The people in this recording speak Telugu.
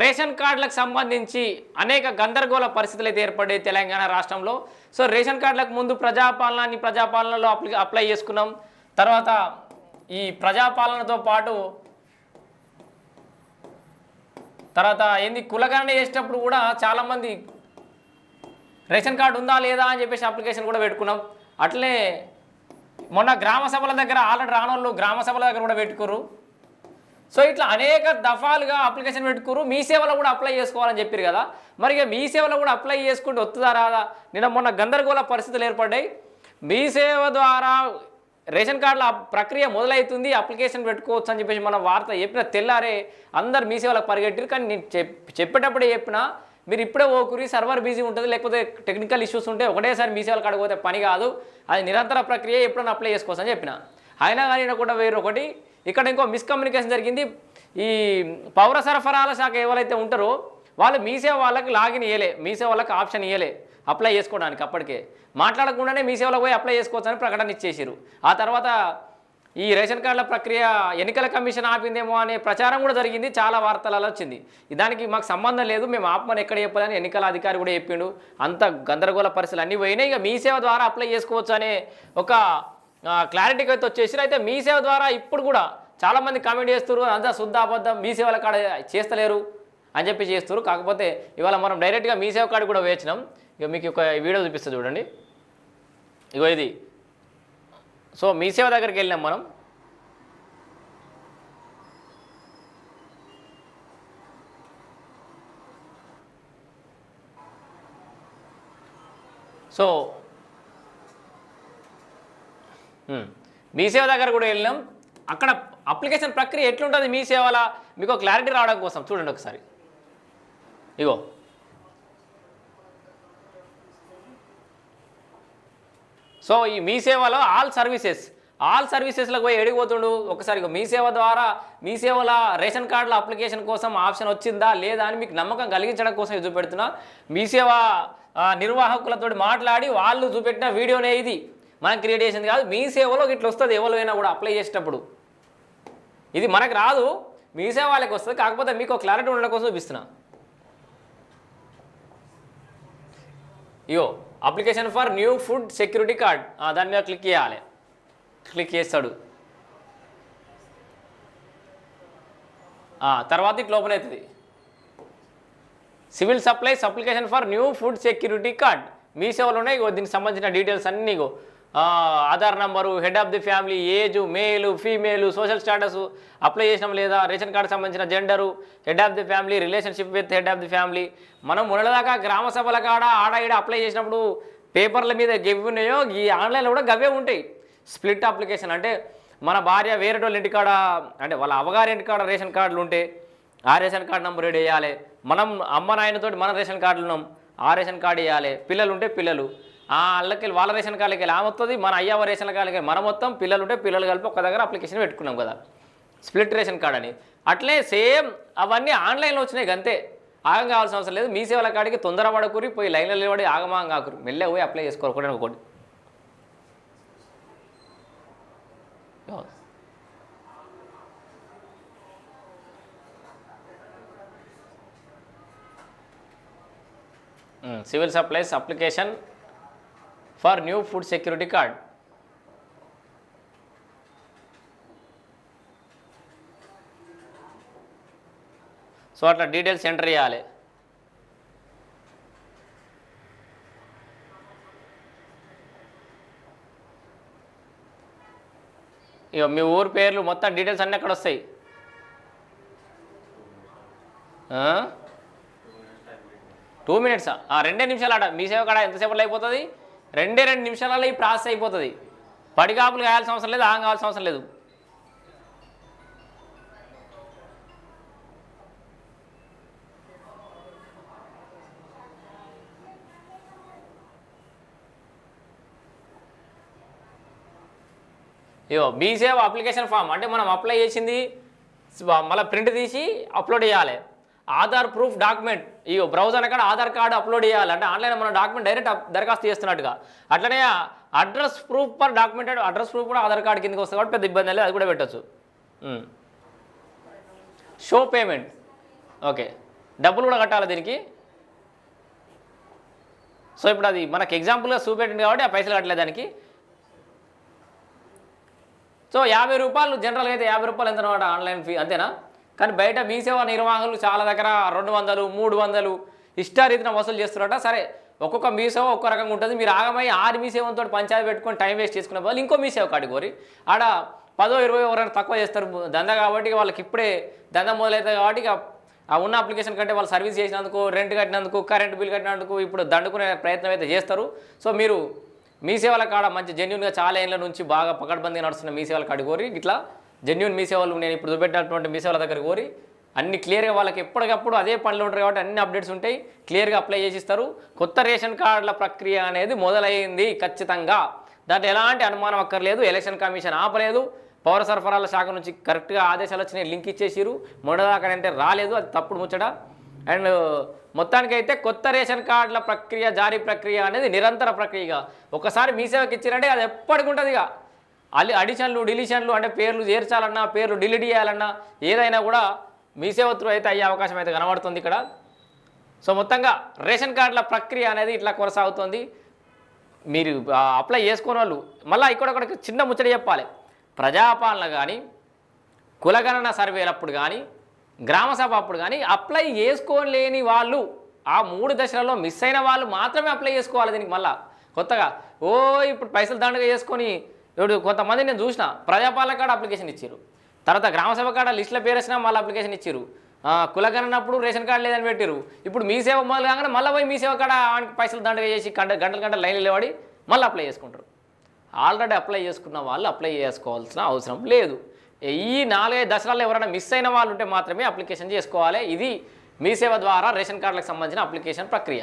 రేషన్ కార్డులకు సంబంధించి అనేక గందరగోళ పరిస్థితులు అయితే ఏర్పడే తెలంగాణ రాష్ట్రంలో. సో రేషన్ కార్డులకు ముందు ప్రజాపాలనని ప్రజాపాలనలో అప్లై అప్లై చేసుకున్నాం. తర్వాత ఈ ప్రజాపాలనతో పాటు తర్వాత ఏంది కులగణన చేసేటప్పుడు కూడా చాలామంది రేషన్ కార్డు ఉందా లేదా అని చెప్పేసి అప్లికేషన్ కూడా పెట్టుకున్నాం. అట్లే మొన్న గ్రామ సభల దగ్గర ఆల్రెడీ రానోళ్ళు గ్రామ సభల దగ్గర కూడా పెట్టుకోరు సో ఇట్లా అనేక దఫాలుగా అప్లికేషన్ పెట్టుకురు. మీ సేవలో కూడా అప్లై చేసుకోవాలని చెప్పారు కదా. మరి ఇక మీ సేవలో కూడా అప్లై చేసుకుంటే వస్తుందా రాదా? నిన్న మొన్న గందరగోళ పరిస్థితులు ఏర్పడ్డాయి. మీ సేవ ద్వారా రేషన్ కార్డుల ప్రక్రియ మొదలవుతుంది అప్లికేషన్ పెట్టుకోవచ్చు అని చెప్పేసి మన వార్త చెప్పిన తెల్లారే అందరు మీ సేవలకు పరిగెట్టారు. కానీ నేను చెప్ చెప్పేటప్పుడే చెప్పిన మీరు ఇప్పుడే ఓకురి సర్వర్ బిజీ ఉంటుంది లేకపోతే టెక్నికల్ ఇష్యూస్ ఉంటే ఒకటేసారి మీ సేవలు కాడకపోతే పని కాదు. అది నిరంతర ప్రక్రియ ఎప్పుడైనా అప్లై చేసుకోవచ్చు అని చెప్పిన. అయినా కానీ కూడా వేరొకటి ఇక్కడ ఇంకో మిస్కమ్యూనికేషన్ జరిగింది. ఈ పౌర సరఫరాల శాఖ ఎవరైతే ఉంటారో వాళ్ళు మీ సేవ వాళ్ళకి లాగిన్ ఇయ్యలే మీసేవ వాళ్ళకి ఆప్షన్ ఇయ్యలే అప్లై చేసుకోవడానికి అప్పటికే. మాట్లాడకుండానే మీ సేవలో పోయి అప్లై చేసుకోవచ్చని ప్రకటన ఇచ్చేసారు ఆ తర్వాత ఈ రేషన్ కార్డుల ప్రక్రియ ఎన్నికల కమిషన్ ఆపిందేమో అనే ప్రచారం కూడా జరిగింది చాలా వార్తలలో వచ్చింది. దానికి మాకు సంబంధం లేదు మేము ఆపమని ఎక్కడ చెప్పాలని ఎన్నికల అధికారి కూడా చెప్పిండు. అంత గందరగోళ పరిస్థితులు అన్నీ పోయినాయి ఇక మీ సేవ ద్వారా అప్లై చేసుకోవచ్చు అనే ఒక క్లారిటీకి అయితే వచ్చేసి అయితే మీ సేవ ద్వారా ఇప్పుడు కూడా చాలామంది కామెంట్ చేస్తారు అంతా శుద్ధ అబద్ధం. మీ సేవల కాడ చేస్తలేరు అని చెప్పి చేస్తారు కాకపోతే ఇవాళ మనం డైరెక్ట్గా మీ సేవ కాడ కూడా వేచినాం. ఇక మీకు ఒక వీడియో చూపిస్తా చూడండి. ఇగో ఇది. సో మీ సేవ దగ్గరికి వెళ్ళినాం మనం. సో మీ సేవ దగ్గర కూడా వెళ్ళినాం. అక్కడ అప్లికేషన్ ప్రక్రియ ఎట్లుంటుంది మీ సేవల? మీకు క్లారిటీ రావడం కోసం చూడండి ఒకసారి. ఇగో. సో ఈ మీ సేవలో ఆల్ సర్వీసెస్ ఆల్ సర్వీసెస్లకు పోయి ఎడిగిపోతుండు ఒకసారి మీ సేవ ద్వారా మీ సేవల రేషన్ కార్డుల అప్లికేషన్ కోసం ఆప్షన్ వచ్చిందా? లేదా అని మీకు నమ్మకం కలిగించడం కోసం చూపెడుతున్నా. మీ సేవ నిర్వాహకులతో మాట్లాడి వాళ్ళు చూపెట్టిన వీడియోనే ఇది. మనం క్రియేట్ చేసింది కాదు మీ సేవలో ఇట్లా వస్తుంది ఎవరైనా కూడా అప్లై చేసేటప్పుడు. ఇది మనకు రాదు మీ సేవ వాళ్ళకి వస్తుంది కాకపోతే మీకు క్లారిటీ ఉండడం కోసం చూపిస్తున్నా. ఇయో application for new food security card దాని మీద క్లిక్ చేయాలి. క్లిక్ చేస్తాడు. తర్వాత ఇట్లా ఓపెన్ అవుతుంది. Civil supplies application for new food security card మీ సేవలో ఉన్నాయి దీనికి సంబంధించిన డీటెయిల్స్ అన్నీ Aadhaar number head of the family age male female social status apply చేసినాం లేదా రేషన్ కార్డు సంబంధించిన gender head of the family relationship with head of the family మనం మొన్నదాకా గ్రామ సభల కాడ ఆడ ఈడ అప్లై చేసినప్పుడు పేపర్ల మీద గవ్వి ఉన్నాయో ఈ ఆన్లైన్లో కూడా గవ్వే ఉంటాయి. స్ప్లిట్ అప్లికేషన్ అంటే మన భార్య వేరేటోళ్ళ ఇంటికాడ అంటే వాళ్ళ అవ్వగారి ఇంటికాడ రేషన్ కార్డులు ఉంటే ఆ రేషన్ కార్డు నెంబర్ రెడీ వేయాలి మనం అమ్మ నాయనతోటి మన రేషన్ కార్డులు ఉన్నాం ఆ రేషన్ కార్డు వేయాలి పిల్లలు ఉంటే పిల్లలు. ఆ వాళ్ళకి వాళ్ళ రేషన్ కార్డులకి వెళ్ళి ఆమె వస్తుంది మన అయ్యవ రేషన్ కార్డులకి మన మొత్తం పిల్లలు ఉంటే పిల్లలు కలిపి ఒక దగ్గర అప్లికేషన్ పెట్టుకున్నాం కదా. స్ప్లిట్ రేషన్ కార్డ్ అని. అట్లే సేమ్ అవన్నీ ఆన్లైన్లో వచ్చినాయి అంతే ఆగం కావాల్సిన అవసరం లేదు. మీ సేవల కాడికి తొందర పడకూరి పోయి లైన్లో నిలబడి ఆగమాగం కాకూరి. మెల్లె పోయి అప్లై చేసుకోరు ఒకటి civil supplies application for new food security card. So అట్లా డీటెయిల్స్ ఎంటర్ చేయాలి. ఇక మీ ఊరు పేర్లు మొత్తం డీటెయిల్స్ అన్నీ అక్కడ వస్తాయి? టూ మినిట్సా రెండే నిమిషాలు ఆడ. మీ సేవ కాడ ఎంతసేపట్లో అయిపోతుంది? రెండే రెండు నిమిషాలలో ఈ ప్రాసెస్ అయిపోతుంది. పడిగాపులు కాయాల్సిన అవసరం లేదు ఆం కావాల్సిన అవసరం లేదు. ఇగో బీసేవ్ అప్లికేషన్ ఫామ్ అంటే మనం అప్లై చేసింది మళ్ళీ ప్రింట్ తీసి అప్లోడ్ చేయాలి. Aadhaar proof document. ఈ బ్రౌజర్ అక్కడ ఆధార్ కార్డు అప్లోడ్ చేయాలి. అంటే ఆన్లైన్ మన డాక్యుమెంట్ డైరెక్ట్ దరఖాస్తు చేస్తున్నట్టుగా. అట్లనే address proof per documented address proof కూడా ఆధార్ కార్డు కిందకి వస్తుంది కాబట్టి పెద్ద ఇబ్బంది లేదు. అది కూడా పెట్టచ్చు. Show payment. ఓకే. డబ్బులు కూడా కట్టాలి దీనికి. సో ఇప్పుడు అది మనకు ఎగ్జాంపుల్గా చూపెట్టింది కాబట్టి ఆ పైసలు కట్టలేదు దానికి. సో యాభై రూపాయలు జనరల్గా అయితే యాభై రూపాయలు ఎంత అనమాట ఆన్లైన్ ఫీ? అంతేనా? కానీ బయట మీ సేవ నిర్వాహకులు చాలా దగ్గర రెండు వందలు మూడు వందలు ఇష్టారీతిన వసూలు చేస్తున్నారట. సరే ఒక్కొక్క మీ సేవ ఒక్కో రకంగా ఉంటుంది. మీరు ఆగమై ఆరు మీ సేవతో పంచాయతీ పెట్టుకొని టైం వేస్ట్ చేసుకునే వాళ్ళు ఇంకో మీ సేవ ఆడ పదో ఇరవై ఎవరైనా తక్కువ చేస్తారు. దందా కాబట్టి వాళ్ళకి ఇప్పుడే దందా మొదలవుతుంది కాబట్టి ఆ ఉన్న అప్లికేషన్ కంటే వాళ్ళు సర్వీస్ చేసినందుకు రెంట్ కట్టినందుకు కరెంట్ బిల్ కట్టినందుకు ఇప్పుడు దండుకునే ప్రయత్నం అయితే చేస్తారు. సో మీరు మీ సేవల కాడ మంచి జెన్యున్గా చాలా ఏళ్ళ నుంచి బాగా పకడ్బందీ నడుస్తున్న మీ సేవల కాడ కోరి ఇట్లా జెన్యున్ మీ సేవలు నేను ఇప్పుడు చూపెట్టినటువంటి మీ సేవల దగ్గర కోరి అన్ని క్లియర్గా వాళ్ళకి ఎప్పటికప్పుడు అదే పనులు ఉంటారు కాబట్టి అన్ని అప్డేట్స్ ఉంటాయి. క్లియర్గా అప్లై చేసి ఇస్తారు కొత్త రేషన్ కార్డుల ప్రక్రియ అనేది మొదలైంది ఖచ్చితంగా. దాంట్లో ఎలాంటి అనుమానం అక్కర్లేదు. ఎలక్షన్ కమిషన్ ఆపలేదు. పౌర సరఫరాల శాఖ నుంచి కరెక్ట్గా ఆదేశాలు వచ్చినాయి. లింక్ ఇచ్చేసిరు మొదటిదాకా రాలేదు. అది తప్పుడు ముచ్చట. అండ్ మొత్తానికైతే కొత్త రేషన్ కార్డుల ప్రక్రియ జారీ ప్రక్రియ అనేది నిరంతర ప్రక్రియగా. ఒకసారి మీ సేవకి ఇచ్చారంటే అది ఎప్పటికి ఉంటుంది ఇక అలి అడిషన్లు డిలిషన్లు అంటే పేర్లు చేర్చాలన్నా పేర్లు డిలీట్ చేయాలన్నా ఏదైనా కూడా మీ సేవ త్రూ అయితే అయ్యే అవకాశం అయితే కనబడుతుంది ఇక్కడ. సో మొత్తంగా రేషన్ కార్డుల ప్రక్రియ అనేది ఇట్లా కొనసాగుతుంది. మీరు అప్లై చేసుకునే వాళ్ళు మళ్ళీ ఇక్కడ చిన్న ముచ్చట చెప్పాలి. ప్రజాపాలన కానీ కులగణన సర్వేలప్పుడు కానీ గ్రామ సభ అప్పుడు కానీ అప్లై చేసుకోలేని వాళ్ళు ఆ మూడు దశలలో మిస్ అయిన వాళ్ళు మాత్రమే అప్లై చేసుకోవాలి దీనికి మళ్ళీ. కొత్తగా ఓ ఇప్పుడు పైసలు దండగా చేసుకొని ఇప్పుడు కొంతమంది నేను చూసిన ప్రజాపాలక కాడ అప్లికేషన్ ఇచ్చారు తర్వాత గ్రామసభ కాడ లిస్టుల పేరు వచ్చినా మళ్ళీ అప్లికేషన్ ఇచ్చారు కులగనప్పుడు రేషన్ కార్డు లేదని పెట్టారు ఇప్పుడు మీ సేవ మొదలు కాగానే మళ్ళీ పోయి మీ సేవ కాడ ఆనికి పైసలు దండగా చేసి గంట గంటల గంటల లైన్లు నిలబడి మళ్ళీ అప్లై చేసుకుంటారు. ఆల్రెడీ అప్లై చేసుకున్న వాళ్ళు అప్లై చేసుకోవాల్సిన అవసరం లేదు. ఈ నాలుగైదు దశలలో ఎవరైనా మిస్ అయిన వాళ్ళు ఉంటే మాత్రమే అప్లికేషన్ చేసుకోవాలి. ఇది మీ సేవ ద్వారా రేషన్ కార్డులకు సంబంధించిన అప్లికేషన్ ప్రక్రియ.